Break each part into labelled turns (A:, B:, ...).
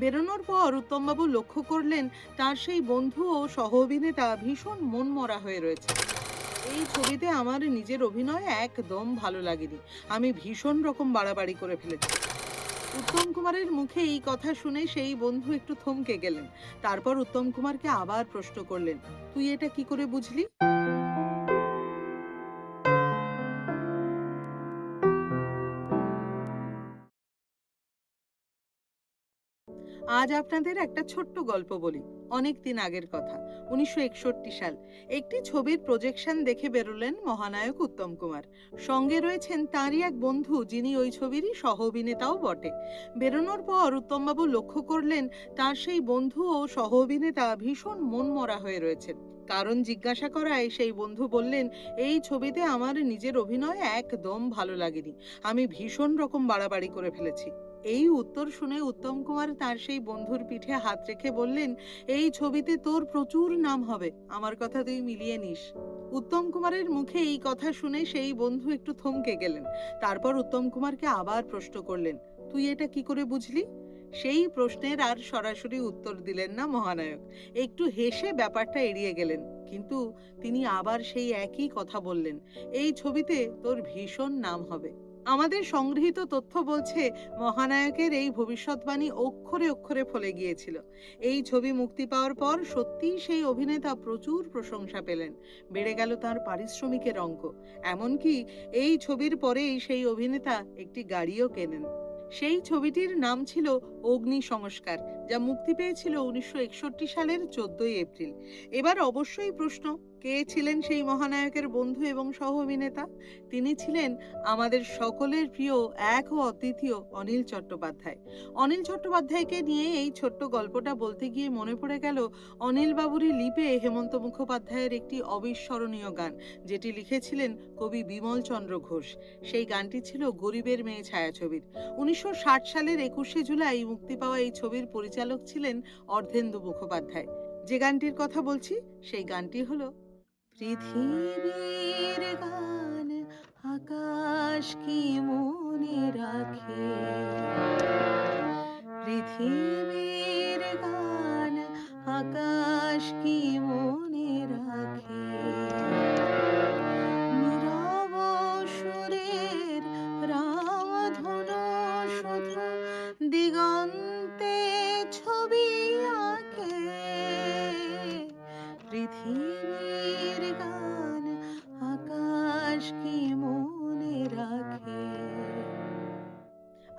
A: বেরোনোর পর উত্তমবাবু লক্ষ্য করলেন, তার সেই বন্ধু ও সহ অভিনেতা ভীষণ মনমরা হয়ে রয়েছে। এই ছবিতে আমার নিজের অভিনয় একদম ভালো লাগেনি। আমি ভীষণ রকম বাড়াবাড়ি করে ফেলেছি। উত্তম কুমারের মুখে এই কথা শুনে সেই বন্ধু একটু থমকে গেলেন। তারপর উত্তম কুমারকে আবার প্রশ্ন করলেন, তুই এটা কি করে বুঝলি? আজ আপনাদের একটা ছোট্ট গল্প বলি, অনেক দিন আগের কথা, উনিশশো একষট্টি সাল। একটি ছবির প্রজেকশন দেখে বেরোলেন মহানায়ক উত্তম কুমার। সঙ্গে রয়েছেন তাঁরই এক বন্ধু যিনি ওই ছবিরই সহ অভিনেতাও বটে। বেরোনোর পর উত্তমবাবু লক্ষ্য করলেন, তার সেই বন্ধু ও সহ অভিনেতা ভীষণ মনমরা হয়ে রয়েছেন। কারণ জিজ্ঞাসা করায় সেই বন্ধু বললেন, এই ছবিতে আমার নিজের অভিনয় একদম ভালো লাগেনি। আমি ভীষণ রকম বাড়াবাড়ি করে ফেলেছি। এই উত্তর শুনে উত্তম কুমার তার সেই বন্ধুর পিঠে হাত রেখে বললেন, এই ছবিতে তোর প্রচুর নাম হবে, আমার কথা তুই মিলিয়ে নিস। উত্তম কুমারের মুখে এই কথা শুনে সেই বন্ধু একটু থমকে গেলেন। তারপর উত্তম কুমারকে আবার প্রশ্ন করলেন, তুই এটা কি করে বুঝলি? সেই প্রশ্নের আর সরাসরি উত্তর দিলেন না মহানায়ক। একটু হেসে ব্যাপারটা এড়িয়ে গেলেন, কিন্তু তিনি আবার সেই একই কথা বললেন, এই ছবিতে তোর ভীষণ নাম হবে। আমাদের সংগৃহীত তথ্য বলছে, মহানায়কের এই ভবিষ্যৎবাণী অক্ষরে অক্ষরে ফলে গিয়েছিল। এই ছবি মুক্তি পাওয়ার পর সত্যিই সেই অভিনেতা প্রচুর প্রশংসা পেলেন। বেড়ে গেল তার পারিশ্রমিকের অঙ্ক। এমনকি এই ছবির পরেই সেই অভিনেতা একটি গাড়িও কেনেন। সেই ছবিটির নাম ছিল অগ্নি সংস্কার। যা মুক্তি পেয়েছিল উনিশশো একষট্টি সালের চোদ্দই এপ্রিল। এবার অবশ্যই প্রশ্ন, কে ছিলেন সেই মহানায়কের বন্ধু এবং সহ অভিনেতা তিনি ছিলেন আমাদের সকলের প্রিয় এক ও অদ্বিতীয় অনিল চট্টোপাধ্যায়। অনিল চট্টোপাধ্যায়কে নিয়ে এই ছোট্ট গল্পটা বলতে গিয়ে মনে পড়ে গেল অনিল বাবুরি লিপে হেমন্ত মুখোপাধ্যায়ের একটি অবিস্মরণীয় গান, যেটি লিখেছিলেন কবি বিমল চন্দ্র ঘোষ। সেই গানটি ছিল গরিবের মেয়ে ছায়াছবির। উনিশশো ষাট সালের একুশে জুলাই মুক্তি পাওয়া এই ছবির পরিচালক ছিলেন অর্ধেন্দু মুখোপাধ্যায়। যে গানটির কথা বলছি, সেই গানটি হলো, পৃথিবীর গান আকাশ কি মনে রাখে? পৃথিবীর গান আকাশ কি মনে রাখে?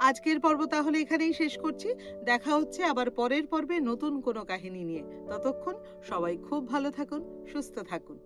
A: আজকের পর্ব তাহলে এখানেই শেষ করছি। দেখা হচ্ছে আবার পরের পর্বে নতুন কোনো কাহিনী নিয়ে। ততক্ষণ সবাই খুব ভালো থাকুন, সুস্থ থাকুন।